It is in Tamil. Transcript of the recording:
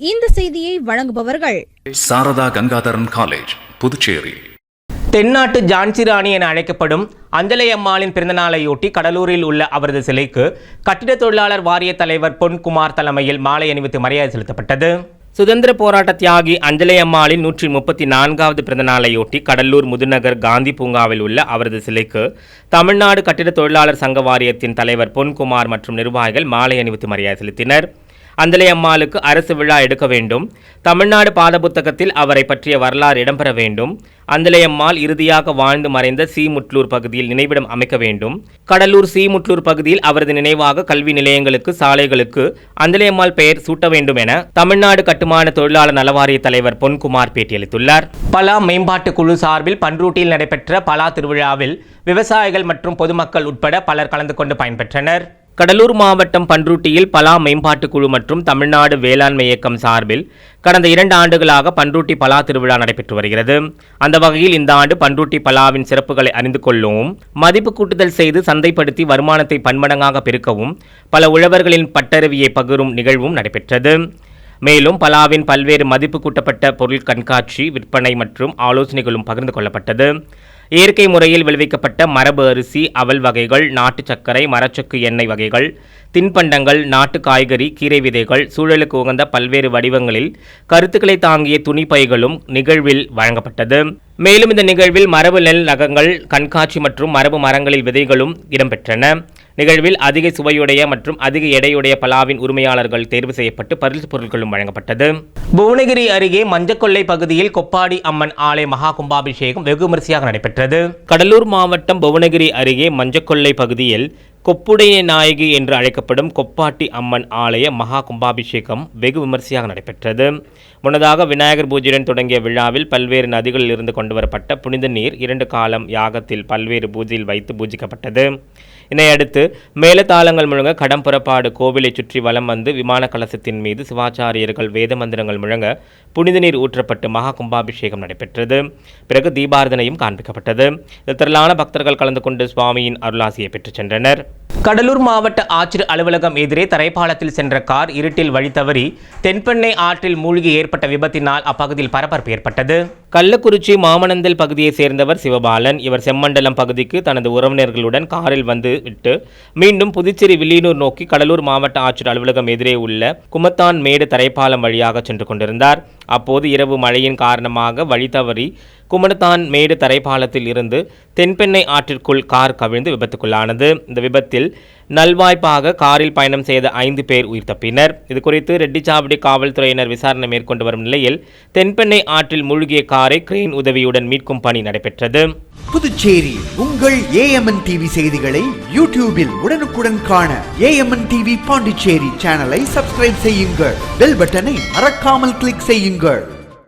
இந்த செய்தியை வழங்குபவர்கள் சாரதா கங்காதரன் காலேஜ் புதுச்சேரி. தென்னாட்டு ஜான்சி ராணி என அழைக்கப்படும் அஞ்சலை அம்மாளின் பிறந்தநாளையொட்டி கடலூரில் உள்ள அவரது சிலைக்கு கட்டிட தொழிலாளர் வாரிய தலைவர் பொன்குமார் தலைமையில் மாலை அணிவித்து மரியாதை செலுத்தப்பட்டது. சுதந்திர போராட்ட தியாகி அஞ்சலை அம்மாளின் நூற்றி முப்பத்தி நான்காவது பிறந்தநாளையொட்டி கடலூர் முதுநகர் காந்தி பூங்காவில் உள்ள அவரது சிலைக்கு தமிழ்நாடு கட்டிட தொழிலாளர் சங்க வாரியத்தின் தலைவர் பொன்குமார் மற்றும் நிர்வாகிகள் மாலை அணிவித்து மரியாதை செலுத்தினர். அந்தலையம்மாளுக்கு அரசு விழா எடுக்க வேண்டும். தமிழ்நாடு பாத புத்தகத்தில் அவரை பற்றிய வரலாறு இடம்பெற வேண்டும். அந்தலையம்மாள் இறுதியாக வாழ்ந்து மறைந்த சீமுட்லூர் பகுதியில் நினைவிடம் அமைக்க வேண்டும். கடலூர் சீமுட்லூர் பகுதியில் அவரது நினைவாக கல்வி நிலையங்களுக்கு சாலைகளுக்கு அந்தலையம்மாள் பெயர் சூட்ட வேண்டும் என தமிழ்நாடு கட்டுமான தொழிலாளர் நலவாரிய தலைவர் பொன்குமார் பேட்டியளித்துள்ளார். பலா மேம்பாட்டு குழு சார்பில் பன்ரூட்டியில் நடைபெற்ற பலா திருவிழாவில் விவசாயிகள் மற்றும் பொதுமக்கள் உட்பட பலர் கலந்து கொண்டு பயன்பெற்றனர். கடலூர் மாவட்டம் பன்ருட்டியில் பலா மேம்பாட்டுக் குழு மற்றும் தமிழ்நாடு வேளாண்மை இயக்கம் சார்பில் கடந்த இரண்டு ஆண்டுகளாக பன்ருட்டி பலா திருவிழா நடைபெற்று வருகிறது. அந்த வகையில் இந்த ஆண்டு பன்ருட்டி பலாவின் சிறப்புகளை அறிந்து கொள்ளவும் மதிப்பு கூட்டுதல் செய்து சந்தைப்படுத்தி வருமானத்தை பன்மடங்காக பெருக்கவும் பல உழவர்களின் பட்டருவியை பகிரும் நிகழ்வும் நடைபெற்றது. மேலும் பலாவின் பல்வேறு மதிப்பு கூட்டப்பட்ட பொருள் கண்காட்சி விற்பனை மற்றும் ஆலோசனைகளும் பகிர்ந்து கொள்ளப்பட்டது. இயற்கை முறையில் விளைவிக்கப்பட்ட மரபு அரிசி அவல் வகைகள் நாட்டு சர்க்கரை மரச்சக்கு எண்ணெய் வகைகள் தின்பண்டங்கள் நாட்டு காய்கறி கீரை விதைகள் சூழலுக்கு உகந்த பல்வேறு வடிவங்களில் கருத்துக்களை தாங்கிய துணிப்பைகளும் நிகழ்வில் வழங்கப்பட்டது. மேலும் இந்த நிகழ்வில் மரபு நெல் ரகங்கள் கண்காட்சி மற்றும் மரபு மரங்களில் விதைகளும் இடம்பெற்றன. நிகழ்வில் அதிக சுவையுடைய மற்றும் அதிக எடையுடைய பலாவின் உரிமையாளர்கள் தேர்வு செய்யப்பட்டு பரிசு பொருட்களும் வழங்கப்பட்டது. புவனகிரி அருகே மஞ்சக்கொள்ளை பகுதியில் கொப்பாடி அம்மன் ஆலய மகா கும்பாபிஷேகம் வெகு விமரிசையாக நடைபெற்றது. கடலூர் மாவட்டம் புவனகிரி அருகே மஞ்சக்கொள்ளை பகுதியில் கொப்புடைய நாயகி என்று அழைக்கப்படும் கொப்பாட்டி அம்மன் ஆலய மகா கும்பாபிஷேகம் வெகு விமரிசையாக நடைபெற்றது. முன்னதாக விநாயகர் பூஜையுடன் தொடங்கிய விழாவில் பல்வேறு நதிகளில் இருந்து கொண்டுவரப்பட்ட புனித நீர் இரண்டு காலம் யாகத்தில் பல்வேறு பூஜையில் வைத்து பூஜிக்கப்பட்டது. இதனையடுத்து மேலதாளங்கள் முழங்க கடம் புறப்பாடு கோவிலை சுற்றி வலம் வந்து விமான கலசத்தின் மீது சிவாச்சாரியர்கள் வேத மந்திரங்கள் முழங்க புனித நீர் ஊற்றப்பட்டு மகா கும்பாபிஷேகம் நடைபெற்றது. பிறகு தீபாரதனையும் காண்பிக்கப்பட்டது. திரளான பக்தர்கள் கலந்து கொண்டு சுவாமியின் அருளாசியை பெற்றுச் சென்றனர். கடலூர் மாவட்ட ஆட்சியர் அலுவலகம் எதிரே தரைப்பாலத்தில் சென்ற கார் இருட்டில் வழி தவறி தென்பெண்ணை ஆற்றில் மூழ்கி ஏற்பட்ட விபத்தினால் அப்பகுதியில் பரபரப்பு ஏற்பட்டது. கள்ளக்குறிச்சி மாமனந்தல் பகுதியைச் சேர்ந்தவர் சிவபாலன். இவர் செம்மண்டலம் பகுதிக்கு தனது உறவினர்களுடன் காரில் வந்து விட்டு மீண்டும் புதுச்சேரி வில்லியனூர் நோக்கி கடலூர் மாவட்ட ஆட்சியர் அலுவலகம் எதிரே உள்ள குமத்தான் மேடு தரைப்பாலம் வழியாக சென்று கொண்டிருந்தார். அப்போது இரவு மழையின் காரணமாக வழித்தவறி குமணத்தான் மேடு தரைப்பாலத்தில் இருந்து தென்பெண்ணை ஆற்றிற்குள் கார் கவிழ்ந்து விபத்துக்குள்ளானது. இந்த விபத்தில் நல்வாய்ப்பாக காரில் பயணம் செய்த ஐந்து பேர் உயிர் தப்பினர். இது குறித்து ரெட்டிச்சாவடி காவல்துறையினர் விசாரணை மேற்கொண்டு வரும் நிலையில் தென்பெண்ணை ஆற்றில் மூழ்கிய காரை கிரெயின் உதவியுடன் மீட்கும் பணி நடைபெற்றது. புதுச்சேரி உங்கள் ஏஎம்என் டிவி செய்திகளை யூடியூபில் உடனுக்குடன் காண ஏஎம்என் டிவி பாண்டிச்சேரி சேனலை சப்ஸ்கிரைப் செய்யுங்கள். பெல் பட்டனை மறக்காமல் கிளிக் செய்யுங்கள்.